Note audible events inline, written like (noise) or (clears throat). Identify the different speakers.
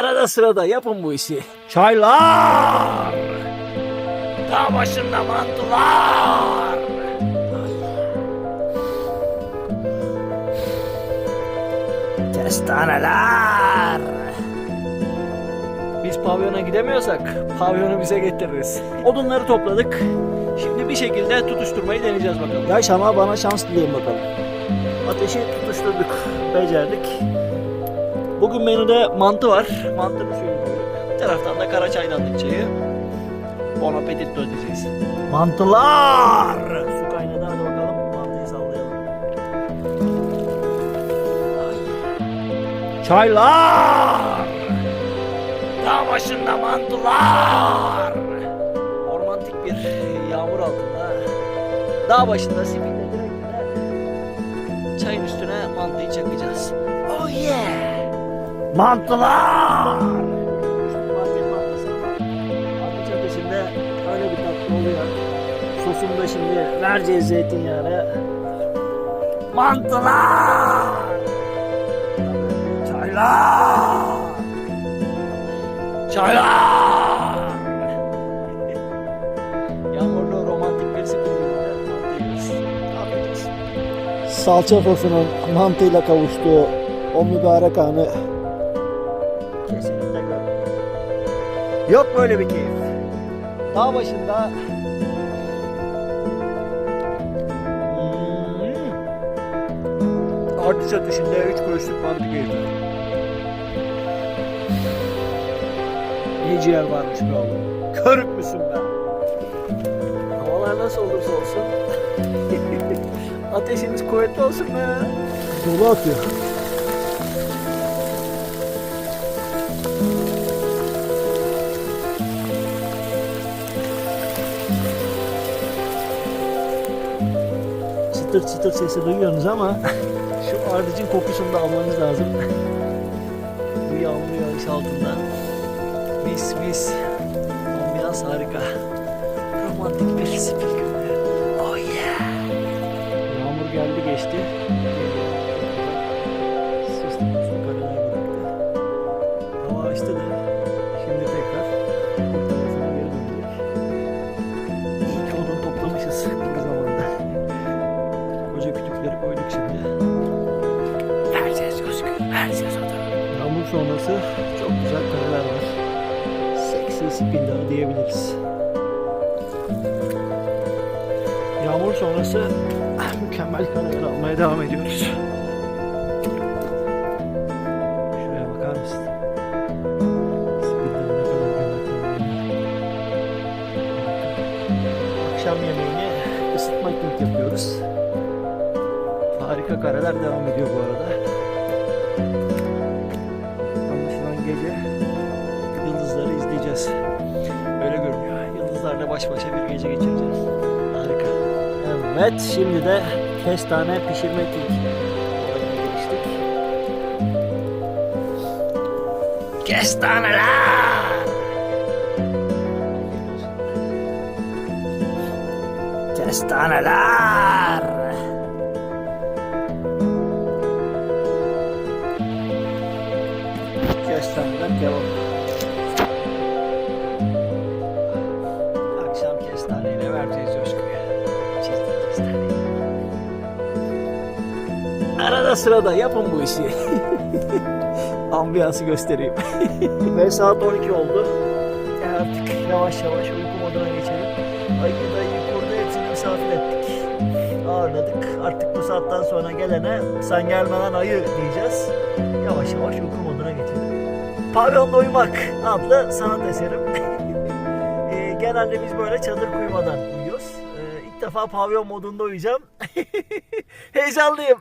Speaker 1: Arada sırada yapın bu işi. Çaylar. Dağ başında mantılar. Kestaneler. Biz pavyona gidemiyorsak pavyonu bize getiririz. Odunları topladık. Şimdi bir şekilde tutuşturmayı deneyeceğiz bakalım. Ya Şam'a bana şans dileyin bakalım. Ateşi tutuşturduk, becerdik. Bugün menüde mantı var. Mantını söylüyorum. Bir taraftan da kara çaydanlık çayı. Bon appetit diyeceğiz. Mantılar! Su kaynadı hadi bakalım. Mantıyı sallayalım. Çaylar! Dağ başında mantılar! Ormantik bir yağmur altında. Dağ başında sipille direkt çayın üstüne mantıyı çakacağız. Oh yeah! Mantılar! Market Çateş'inde öyle bir tatlı oluyor. Sosunu da şimdi vereceğiz zeytinyağına. Mantılar! Çaylar! Çaylar! Yağmurlu romantik bir sıkıntıyla. Afiyet olsun.
Speaker 2: salça sosunun mantıyla kavuştuğu o mübarek anı
Speaker 1: Yok böyle bir keyif. Dağ başında. Artist ateşinde 3 kuruşluk mantı keyfi. Ne ciğer varmış be oğlum. Körük müsün be? Havalar nasıl olursa olsun. (laughs) Ateşiniz kuvvetli olsun be.
Speaker 2: dolu atıyor.
Speaker 1: Çıtır çıtır sesi duyuyorsunuz ama şu ardıcın kokusunu da almanız lazım. Bu yağmur yağış altında mis mis ambiyans harika. Romantik bir spil günü. Oh yeah. Yağmur geldi geçti. Puslu kareler bıraktı. Hava açtı da Sonrası çok güzel kareler var. Seksi spillah diyebiliriz. Yağmur sonrası (clears throat) mükemmel kareler almaya devam ediyoruz. Şuraya bakar mısın? Akşam yemeğini ısıtma yapıyoruz. Harika kareler devam ediyor bu arada. Gece yıldızları izleyeceğiz. Öyle görünüyor. Yıldızlarla baş başa bir gece geçireceğiz. Harika. Evet, şimdi de kestane pişirme giriştik. Kestaneler! Kestaneler! Kestaneler kebap. Akşam kestaneyle vereceğiz coşkuyu. Çizdik kestaneyi. Arada sırada yapın bu işi. (laughs) Ambiyansı göstereyim. (laughs) Ve saat 12 oldu. Artık yavaş yavaş uyku moduna geçelim. Ayı dayıyı kurdu hepsini misafir ettik. Ağırladık. Artık bu saatten sonra gelene sen gelmeden ayı diyeceğiz. Yavaş yavaş uyku moduna geçelim. Pavyonda Uyumak adlı sanat eserim. (laughs) Ee, genelde biz böyle çadır kurmadan uyuyoruz. Ee, ilk defa pavyon modunda uyuyacağım. (laughs) Heyecanlıyım.